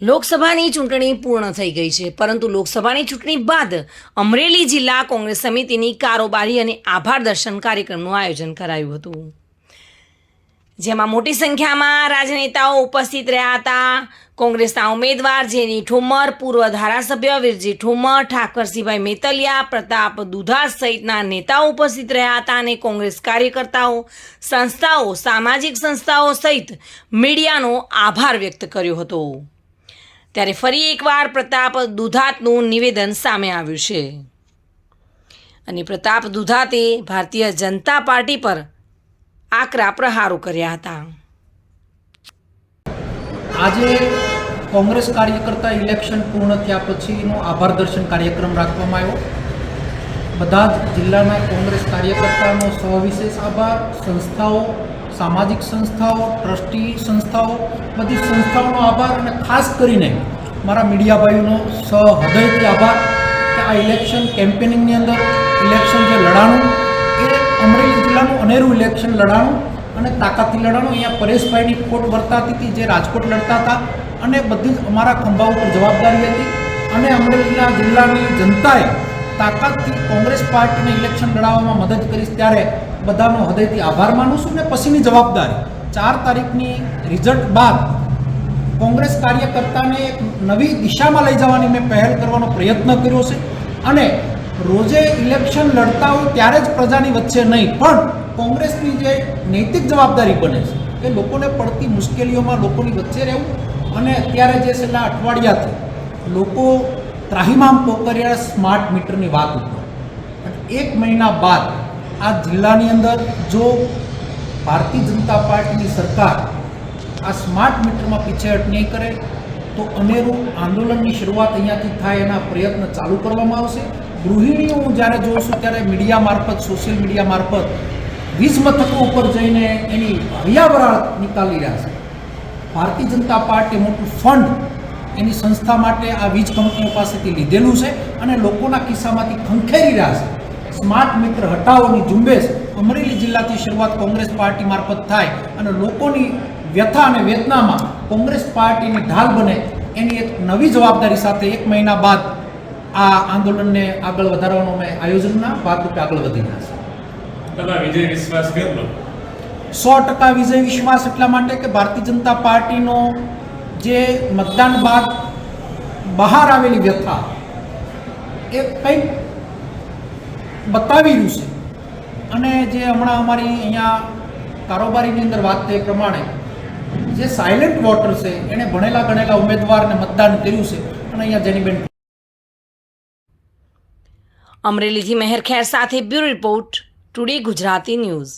લોકસભાની ચૂંટણી પૂર્ણ થઈ ગઈ છે, પરંતુ લોકસભાની ચૂંટણી બાદ અમરેલી જિલ્લા કોંગ્રેસ સમિતિની કારોબારી અને આભાર દર્શન કાર્યક્રમનું આયોજન કરાયું હતું. જેમાં મોટી સંખ્યામાં રાજનેતાઓ ઉપસ્થિત રહ્યા હતા. કોંગ્રેસના ઉમેદવાર જેની ઠુમર, પૂર્વ ધારાસભ્ય વિરજી ઠુમર, ઠાકરસિંહભાઈ મેતલિયા, પ્રતાપ દુધા સહિતના નેતાઓ ઉપસ્થિત રહ્યા હતા અને કોંગ્રેસ કાર્યકર્તાઓ, સંસ્થાઓ, સામાજિક સંસ્થાઓ સહિત મીડિયાનો આભાર વ્યક્ત કર્યો હતો. ત્યારે ફરી એકવાર પ્રતાપ દુધાતનું નિવેદન સામે આવ્યું છે. અને પ્રતાપ દુધાતે ભારતીય જનતા પાર્ટી પર આકરા પ્રહારો કર્યા હતા. આજે કોંગ્રેસ કાર્યકર્તા ઇલેક્શન પૂર્ણ થયા પછીનો આભાર દર્શન કાર્યક્રમ રાખવામાં આવ્યો. બધા જ જિલ્લાના કોંગ્રેસ કાર્યકર્તાનો સવિશેષ આભાર. સંસ્થાઓ સામાજિક સંસ્થાઓ, ટ્રસ્ટી સંસ્થાઓ, બધી સંસ્થાઓનો આભાર અને ખાસ કરીને મારા મીડિયા ભાઈઓનો સહૃદયથી આભાર કે આ ઇલેક્શન કેમ્પેનિંગની અંદર ઇલેક્શન જે લડાણું એ અમરેલી જિલ્લાનું અનેરું ઇલેક્શન લડાણું અને તાકાતથી લડાણું. અહીંયા પરેશભાઈની ખોટ વર્તાતી હતી, જે રાજકોટ લડતા હતા અને બધી જ અમારા ખંભા ઉપર જવાબદારી હતી. અને અમરેલીના જિલ્લાની જનતાએ તાકાતથી કોંગ્રેસ પાર્ટીને ઇલેક્શન લડાવવામાં મદદ કરીશ ત્યારે બધાનો હૃદયથી આભાર માનું છું ને પછીની જવાબદારી. ચાર તારીખની રિઝલ્ટ બાદ કોંગ્રેસ કાર્યકર્તાને એક નવી દિશામાં લઈ જવાની મેં પહેલ કરવાનો પ્રયત્ન કર્યો છે. અને રોજે ઇલેક્શન લડતા હોય ત્યારે જ પ્રજાની વચ્ચે નહીં, પણ કોંગ્રેસની જે નૈતિક જવાબદારી બને છે કે લોકોને પડતી મુશ્કેલીઓમાં લોકોની વચ્ચે રહેવું અને અત્યારે જે છેલ્લા અઠવાડિયાથી લોકો ત્રાહિમામ પોકરિયા સ્માર્ટ મીટરની વાત ઉપર. એક મહિના બાદ આ જિલ્લાની અંદર જો ભારતીય જનતા પાર્ટીની સરકાર આ સ્માર્ટ મીટરમાં પીછેહટ નહીં કરે, તો અનેરું આંદોલનની શરૂઆત અહીંયાથી થાય એના પ્રયત્ન ચાલુ કરવામાં આવશે. ગૃહિણીઓ હું જ્યારે જોઉં છું ત્યારે મીડિયા મારફત, સોશિયલ મીડિયા મારફત વીજ મથકો ઉપર જઈને એની હૈયાવરાળ નીકાળી રહ્યા છે. ભારતીય જનતા પાર્ટીએ મોટું ફંડ એની સંસ્થા માટે આ વીજ કંપનીઓ પાસેથી લીધેલું છે અને લોકોના કિસ્સામાંથી ખંખેરી રહ્યા છે. સ્માર્ટ મિત્ર હટાવોની ઝુંબેશ અમરેલી જિલ્લાથી શરૂઆત કોંગ્રેસ પાર્ટી મારફત થાય અને લોકોની વ્યથા અને વેદનામાં કોંગ્રેસ પાર્ટીની ઢાલ બને એની એક નવી જવાબદારી સાથે એક મહિના બાદ આ આંદોલનને આગળ વધારવાનો અમે આયોજનના ભાગરૂપે આગળ વધી રહ્યા છે સો ટકા વિજય વિશ્વાસ એટલા માટે કે ભારતીય જનતા પાર્ટીનો જે મતદાન બાદ બહાર આવેલી વ્યથા એ કંઈક બતાવી રહ્યું છે. અને જે હમણાં અમારી અહીંયા કારોબારીની અંદર વાત થઈ પ્રમાણે, જે સાયલેન્ટ વોટર છે એણે ભણેલા ગણેલા ઉમેદવારને મતદાન કર્યું છે. અને અહીંયા જેનીબેન અમરેલીથી મહેર ખેર સાથે bureau report, today Gujarati news.